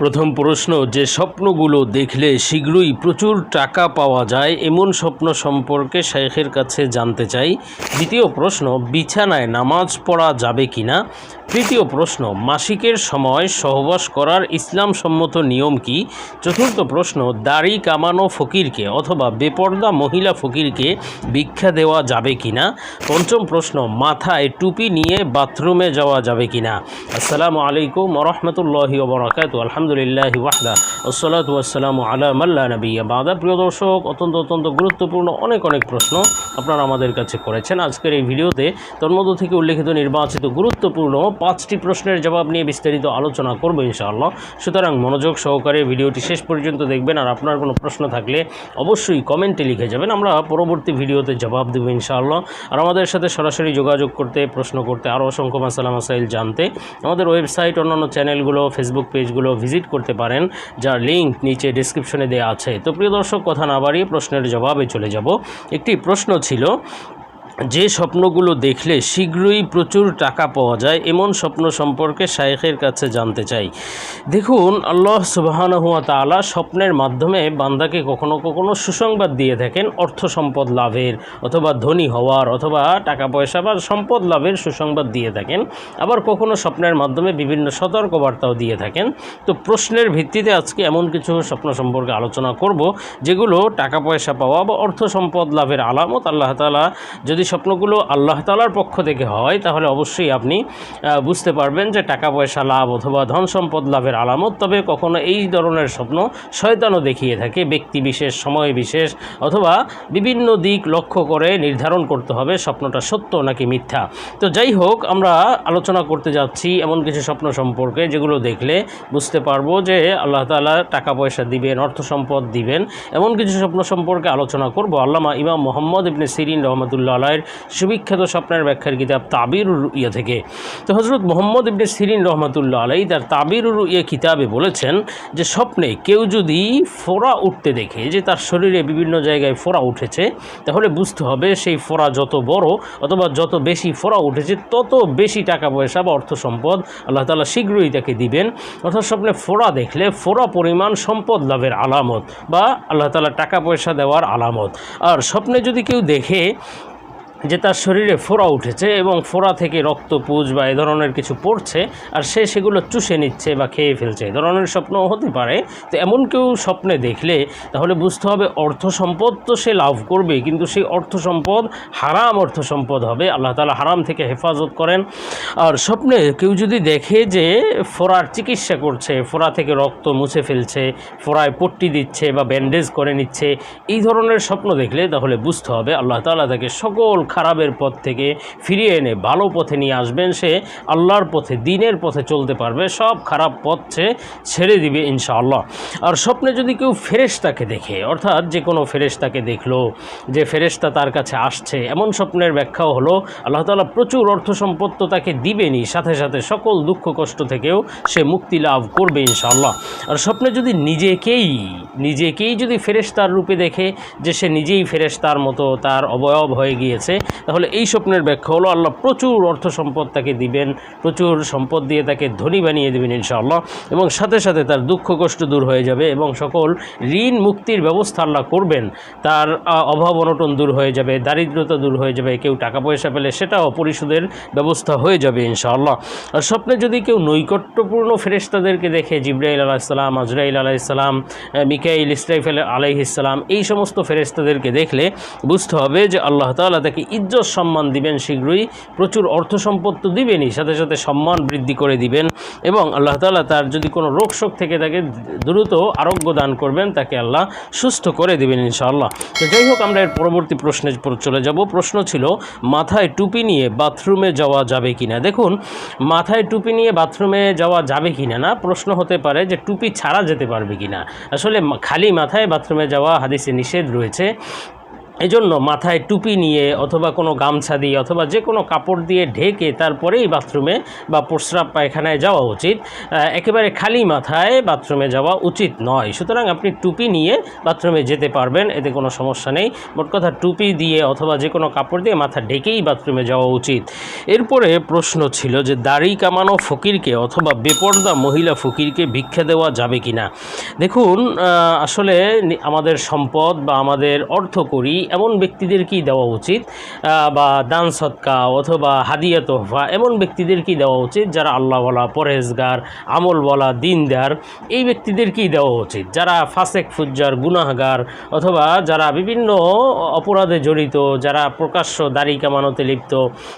প্রথম প্রশ্ন, যে স্বপ্নগুলো দেখলে শীঘ্রই প্রচুর টাকা পাওয়া যায়, এমন স্বপ্ন সম্পর্কে শেখের কাছে জানতে চাই। দ্বিতীয় প্রশ্ন, বিছানায় নামাজ পড়া যাবে কি না তৃতীয় প্রশ্ন, মাসিকের সময় সহবাস করার ইসলাম সম্মত নিয়ম কি? চতুর্থ প্রশ্ন, দাড়ি কামানো ফকিরকে অথবা বেপর্দা মহিলা ফকিরকে ভিক্ষা দেওয়া যাবে কি না পঞ্চম প্রশ্ন, মাথায় টুপি নিয়ে বাথরুমে যাওয়া যাবে কি না আসসালামু আলাইকুম রহমতুল্লাহি ওবরাকাত আলহামদুলিল্লাহ ওয়াহদা আসসালাতু আসসালামু আলা মাল্লা নবিয়া বাদা। প্রিয় দর্শক, অত্যন্ত অত্যন্ত গুরুত্বপূর্ণ অনেক অনেক প্রশ্ন আপনারা আমাদের কাছে করেছেন আজকের এই ভিডিওতে। তন্মধ্য থেকে উল্লেখিত নির্বাচিত গুরুত্বপূর্ণ পাঁচটি প্রশ্নের জবাব নিয়ে বিস্তারিত আলোচনা করব ইনশাআল্লাহ। সুতরাং মনোযোগ সহকারে ভিডিওটি শেষ পর্যন্ত দেখবেন আর আপনার কোনো প্রশ্ন থাকলে অবশ্যই কমেন্টে লিখে যাবেন। আমরা পরবর্তী ভিডিওতে জবাব দেবো ইনশাআল্লাহ। আর আমাদের সাথে সরাসরি যোগাযোগ করতে, প্রশ্ন করতে আরও অসংখ্য মাসালা মাসাইল জানতে আমাদের ওয়েবসাইট, অন্যান্য চ্যানেলগুলো, ফেসবুক পেজগুলো ভিজিট করতে পারেন, যার লিঙ্ক নিচে ডিসক্রিপশনে দেওয়া আছে। তো প্রিয় দর্শক, কথা না বাড়িয়ে প্রশ্নের জবাবে চলে যাব। একটি প্রশ্ন ছিল যে স্বপ্নগুলো দেখলে শীঘ্রই প্রচুর টাকা পাওয়া যায় এমন স্বপ্ন সম্পর্কে শায়েখের কাছে জানতে চাই। দেখুন, আল্লাহ সুবাহান হুয়া তালা স্বপ্নের মাধ্যমে বান্দাকে কখনো কখনো সুসংবাদ দিয়ে থাকেন অর্থ সম্পদ লাভের অথবা ধনী হওয়ার অথবা টাকা পয়সা বা সম্পদ লাভের সুসংবাদ দিয়ে থাকেন। আবার কখনো স্বপ্নের মাধ্যমে বিভিন্ন সতর্কবার্তাও দিয়ে থাকেন। তো প্রশ্নের ভিত্তিতে আজকে এমন কিছু স্বপ্ন সম্পর্কে আলোচনা করব, যেগুলো টাকা পয়সা পাওয়া বা অর্থ সম্পদ লাভের আলামত আল্লাহ তালা যদি স্বপ্নগুলো আল্লাহ তালার পক্ষ থেকে হয়, তাহলে অবশ্যই আপনি বুঝতে পারবেন যে টাকা পয়সা লাভ অথবা ধন সম্পদ লাভের আলামত, তবে কখনো এই ধরনের স্বপ্ন শয়তানও দেখিয়ে থাকে। ব্যক্তি বিশেষ, সময় বিশেষ অথবা বিভিন্ন দিক লক্ষ্য করে নির্ধারণ করতে হবে স্বপ্নটা সত্য নাকি মিথ্যা। তো যাই হোক, আমরা আলোচনা করতে যাচ্ছি এমন কিছু স্বপ্ন সম্পর্কে যেগুলো দেখলে বুঝতে পারব যে আল্লাহ তাআলা টাকা পয়সা দিবেন, অর্থ সম্পদ দিবেন। এমন কিছু স্বপ্ন সম্পর্কে আলোচনা করব। আল্লামা ইমাম মোহাম্মদ ইবনে সিরিন রহমতুল্লাহ আলাইয়ের সুবিখ্যাত স্বপ্নের ব্যাখ্যার কিতাব তাবির ইয়ে থেকে। তো হজরত মোহাম্মদ ইবনে সিরিন রহমতুল্লাহ আলাই তার তাবির ইয়ে কিতাবে বলেছেন যে স্বপ্নে কেউ যদি ফোড়া উঠতে দেখে, যে তার শরীরে বিভিন্ন জায়গায় ফোড়া উঠেছে, তাহলে বুঝতে হবে সেই ফোড়া যত বড় অথবা যত বেশি ফোড়া উঠেছে, তত বেশি টাকা পয়সা বা অর্থ সম্পদ আল্লাহ তালা শীঘ্রই তাকে দিবেন। অর্থাৎ স্বপ্নে ফোড়া দেখলে ফোড়া পরিমাণ সম্পদ লাভের আলামত বা আল্লাহ তালা টাকা পয়সা দেওয়ার আলামত। আর স্বপ্নে যদি কেউ দেখে যে তার শরীরে ফোড়া উঠেছে এবং ফোড়া থেকে রক্ত পুজ বা এ ধরনের কিছু পড়ছে, আর সে সেগুলো চুষে নিচ্ছে বা খেয়ে ফেলছে। এ ধরনের স্বপ্নও হতে পারে। তো এমন কেউ স্বপ্নে দেখলে তাহলে বুঝতে হবে অর্থ সম্পদ তো সে লাভ করবে, কিন্তু সেই অর্থ সম্পদ হারাম অর্থ সম্পদ হবে। আল্লাহ তালা হারাম থেকে হেফাজত করেন। আর স্বপ্নে কেউ যদি দেখে যে ফোড়ার চিকিৎসা করছে, ফোড়া থেকে রক্ত মুছে ফেলছে, ফোড়ায় পট্টি দিচ্ছে বা ব্যান্ডেজ করে নিচ্ছে, এই ধরনের স্বপ্ন দেখলে তাহলে বুঝতে হবে আল্লাহ তালা তাকে সকল খারাপের পথ থেকে ফিরিয়ে এনে ভালো পথে নিয়ে আসবেন সে আল্লাহর পথে, দিনের পথে চলতে পারবে। সব খারাপ পথ ছেড়ে দিবে ইনশাআল্লাহ। আর স্বপ্নে যদি কেউ ফেরেশতাকে দেখে, অর্থাৎ যে কোনো ফেরেশতাকে দেখল, যে ফেরেশতা তার কাছে আসছে, এমন স্বপ্নের ব্যাখ্যাও হলো, আল্লাহ তাআলা প্রচুর অর্থ সম্পদ তো তাকে দিবেনি সাথে সাথে সকল দুঃখ কষ্ট থেকেও সে মুক্তি লাভ করবে ইনশাআল্লাহ। আর স্বপ্নে যদি নিজেকেই নিজেকেই যদি ফেরেশতার রূপে দেখে, যে সে নিজেই ফেরেশতার মতো তার অবয়ব হয়ে গিয়েছে তাহলে এই স্বপ্নের ব্যাখ্যা হলো, আল্লাহ প্রচুর অর্থ সম্পদ তাকে দিবেন, প্রচুর সম্পদ দিয়ে তাকে ধনী বানিয়ে দেবেন ইনশাআল্লাহ, এবং সাথে সাথে তার দুঃখ কষ্ট দূর হয়ে যাবে এবং সকল ঋণ মুক্তির ব্যবস্থা আল্লাহ করবেন। তার অভাব অনটন দূর হয়ে যাবে, দারিদ্রতা দূর হয়ে যাবে, কেউ টাকা পয়সা পেলে সেটাও পরিশোধের ব্যবস্থা হয়ে যাবে ইনশাআল্লাহ। আর স্বপ্নে যদি কেউ নৈকট্যপূর্ণ ফেরেশতাদেরকে দেখে, জিব্রাইল আলাইসালাম আজরাইল আলাইসালাম মিকাইল, ইসরাইফেল আলাইহিসাল্লাম এই সমস্ত ফেরেশতাদেরকে দেখলে বুঝতে হবে যে আল্লাহ তাআলা তাকে ইজ্জত সম্মান দিবেন শীঘ্রই, প্রচুর অর্থ সম্পদ তো দিবেনই, সাথে সাথে সম্মান বৃদ্ধি করে দিবেন। এবং আল্লাহ তাআলা তার যদি কোনো রোগ শোক থেকে তাকে দ্রুত আরোগ্য দান করবেন, তাকে আল্লাহ সুস্থ করে দিবেন ইনশাআল্লাহ। তো যাই হোক, আমরা এর পরবর্তী প্রশ্নে পর- চলে যাব। প্রশ্ন ছিল, মাথায় টুপি নিয়ে বাথরুমে যাওয়া যাবে কিনা? দেখুন, মাথায় টুপি নিয়ে বাথরুমে যাওয়া যাবে কিনা না, প্রশ্ন হতে পারে যে টুপি ছাড়া যেতে পারবে কিনা। আসলে মা- খালি মাথায় বাথরুমে যাওয়া হাদিসে নিষেধ রয়েছে। এজন্য মাথায় টুপি নিয়ে অথবা কোনো গামছা দিয়ে অথবা যে কোনো কাপড় দিয়ে ঢেকে তারপরেই বাথরুমে বা প্রস্রাব পায়খানায় যাওয়া উচিত। একেবারে খালি মাথায় বাথরুমে যাওয়া উচিত নয়। সুতরাং আপনি টুপি নিয়ে বাথরুমে যেতে পারবেন, এতে কোনো সমস্যা নেই। মোট কথা টুপি দিয়ে অথবা যে কোনো কাপড় দিয়ে মাথা ঢেকেই বাথরুমে যাওয়া উচিত। এরপরে প্রশ্ন ছিল যে দাড়ি কামানো ফকিরকে অথবা বেপর্দা মহিলা ফকিরকে ভিক্ষা দেওয়া যাবে কি না দেখুন আসলে আমাদের সম্পদ বা আমাদের অর্থ করি এমন ব্যক্তিদেরকেই দেওয়া উচিত? বা দান সৎকা অথবা হাদিয়া তোহফা এমন ব্যক্তিদেরকেই দেওয়া উচিত? যারা আল্লাহওয়ালা পরহেজগার বলা দিনদার এই ব্যক্তিদেরকেই দেওয়া উচিত? যারা ফাসেক ফুজ্জার গুনাহগার অথবা যারা বিভিন্ন অপরাধে জড়িত যারা প্রকাশ্য দাড়ি কামানোতে লিপ্ত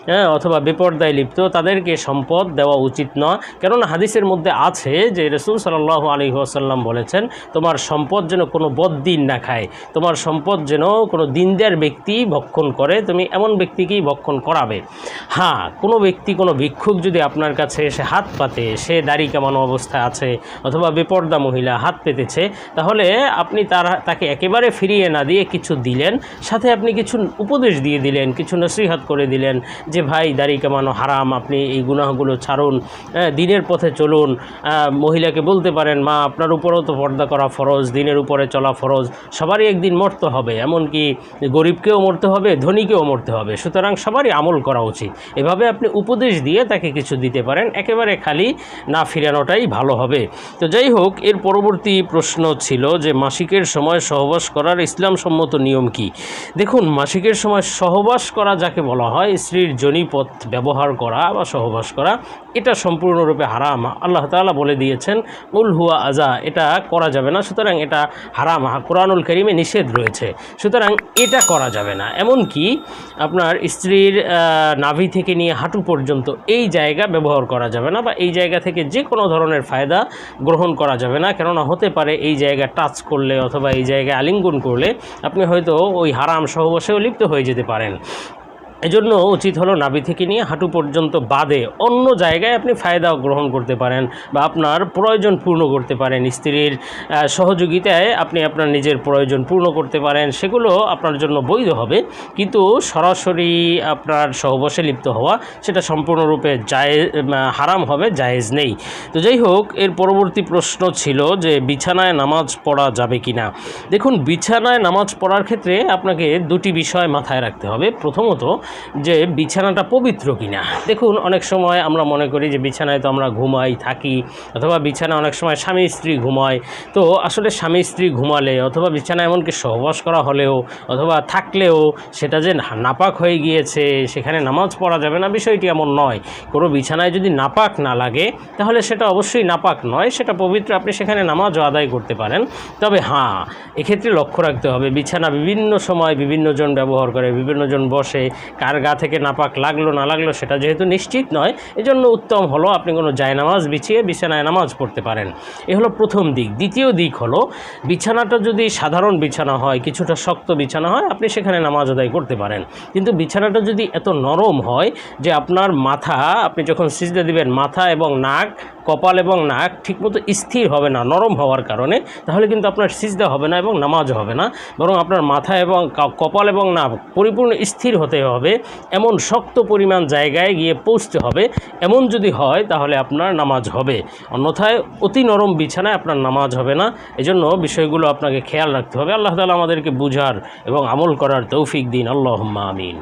হ্যাঁ, অথবা বেপর্দায় লিপ্ত তাদেরকে সম্পদ দেওয়া উচিত নয়। কেননা হাদিসের মধ্যে আছে যে রসুল সাল্লাহ আলী আসাল্লাম বলেছেন তোমার সম্পদ যেন কোনো বদ্দিন না খায় তোমার সম্পদ যেন কোনো দিনদার ব্যক্তি ভক্ষণ করে, তুমি এমন ব্যক্তিকেই ভক্ষণ করাবে। হ্যাঁ কোনো ব্যক্তি, কোনো ভিক্ষুক যদি আপনার কাছে এসে হাত পাতে, সে দাড়ি কামানো অবস্থায় আছে অথবা বেপর্দা মহিলা হাত পেতেছে, তাহলে আপনি তার, তাকে একেবারে ফিরিয়ে না দিয়ে কিছু দিলেন, সাথে আপনি কিছু উপদেশ দিয়ে দিলেন, কিছু নসিহত করে দিলেন যে, ভাই, দাড়ি কামানো হারাম, আপনি এই গুনাহগুলো ছাড়ুন দিনের পথে চলুন। মহিলাকে বলতে পারেন, মা, আপনার উপরেও তো পর্দা করা ফরজ, দিনের উপরে চলা ফরজ, সবারই একদিন মরতে হবে। এমনকি গরিবকেও মরতে হবে, ধনীকেও মরতে হবে। সুতরাং সবারই আমল করা উচিত। এভাবে আপনি উপদেশ দিয়ে তাকে কিছু দিতে পারেন। একেবারে খালি না ফিরানোটাই ভালো হবে। তো যাই হোক, এর পরবর্তী প্রশ্ন ছিল যে মাসিকের সময় সহবাস করার ইসলাম সম্মত নিয়ম কি? দেখুন, মাসিকের সময় সহবাস করা যাকে বলা হয় স্ত্রীর জনিপথ ব্যবহার করা বা সহবাস করা, এটা সম্পূর্ণরূপে হারাম। আল্লাহ তাআলা বলে দিয়েছেন, উল হুয়া আজা এটা করা যাবে না, সুতরাং এটা হারাম। কোরআনুল করিমে নিষেধ রয়েছে। সুতরাং এটা করা যাবে না। এমন কি আপনার স্ত্রীর নাভি থেকে নিয়ে হাঁটু পর্যন্ত এই জায়গা ব্যবহার করা যাবে না বা এই জায়গা থেকে যে কোনো ধরনের ফায়দা গ্রহণ করা যাবে না। কেননা হতে পারে এই জায়গা টাচ করলে অথবা এই জায়গায় আলিঙ্গন করলে আপনি হয়তো ওই হারাম সহবাসেও লিপ্ত হয়ে যেতে পারেন। এজন্য উচিত হলো নাভি থেকে নিয়ে হাঁটু পর্যন্ত বাদে অন্য জায়গায় আপনি ফায়দা গ্রহণ করতে পারেন বা আপনার প্রয়োজন পূর্ণ করতে পারেন। স্ত্রীর সহযোগিতায় আপনি আপনার নিজের প্রয়োজন পূর্ণ করতে পারেন, সেগুলো আপনার জন্য বৈধ হবে। কিন্তু সরাসরি আপনার সহবশে লিপ্ত হওয়া, সেটা সম্পূর্ণরূপে জায়ে হারাম হবে, জায়েজ নেই। তো যাই হোক, এর পরবর্তী প্রশ্ন ছিল যে বিছানায় নামাজ পড়া যাবে কি না দেখুন, বিছানায় নামাজ পড়ার ক্ষেত্রে আপনাকে দুটি বিষয় মাথায় রাখতে হবে। প্রথমত যে বিছানাটা পবিত্র কিনা। দেখুন, অনেক সময় আমরা মনে করি যে বিছানায় তো আমরা ঘুমাই, থাকি, অথবা বিছানা অনেক সময় স্বামী স্ত্রী ঘুমায়। তো আসলে স্বামী স্ত্রী ঘুমালে অথবা বিছানায় এমনকি সহবাস করা হলেও অথবা থাকলেও সেটা যে নাপাক হয়ে গিয়েছে, সেখানে নামাজ পড়া যাবে না, বিষয়টি এমন নয়। কোনো বিছানায় যদি নাপাক না লাগে, তাহলে সেটা অবশ্যই নাপাক নয়, সেটা পবিত্র। আপনি সেখানে নামাজও আদায় করতে পারেন। তবে হ্যাঁ এক্ষেত্রে লক্ষ্য রাখতে হবে, বিছানা বিভিন্ন সময় বিভিন্নজন ব্যবহার করে বিভিন্নজন বসে কার গা থেকে নাপাক লাগল, না লাগল সেটা যেহেতু নিশ্চিত নয়, এজন্য উত্তম হলো আপনি কোনো জায়নামাজ বিছিয়ে বিছানায় নামাজ পড়তে পারেন। এ হলো প্রথম দিক। দ্বিতীয় দিক হলো, বিছানাটা যদি সাধারণ বিছানা হয়, কিছুটা শক্ত বিছানা হয়, আপনি সেখানে নামাজ আদায় করতে পারেন। কিন্তু বিছানাটা যদি এত নরম হয় যে আপনার মাথা, আপনি যখন সিজদা দিবেন, মাথা এবং নাক কপাল এবং নাক ঠিকমতো স্থির হবে না, নরম হওয়ার কারণে, তাহলে কিন্তু আপনার সিজদা হবে না এবং নামাজ হবে না। বরং আপনার মাথা এবং কপাল এবং নাক পরিপূর্ণ স্থির হতে হবে, এমন শক্ত পরিমাণ জায়গায় গিয়ে পৌঁছতে হবে, এমন যদি হয় তাহলে আপনার নামাজ হবে। অন্যথায় অতি নরম বিছানায় আপনার নামাজ হবে না। এজন্য বিষয়গুলো আপনাকে খেয়াল রাখতে হবে। আল্লাহ তালা আমাদেরকে বুঝার এবং আমল করার তৌফিক দিন। আল্লাহ আমিন।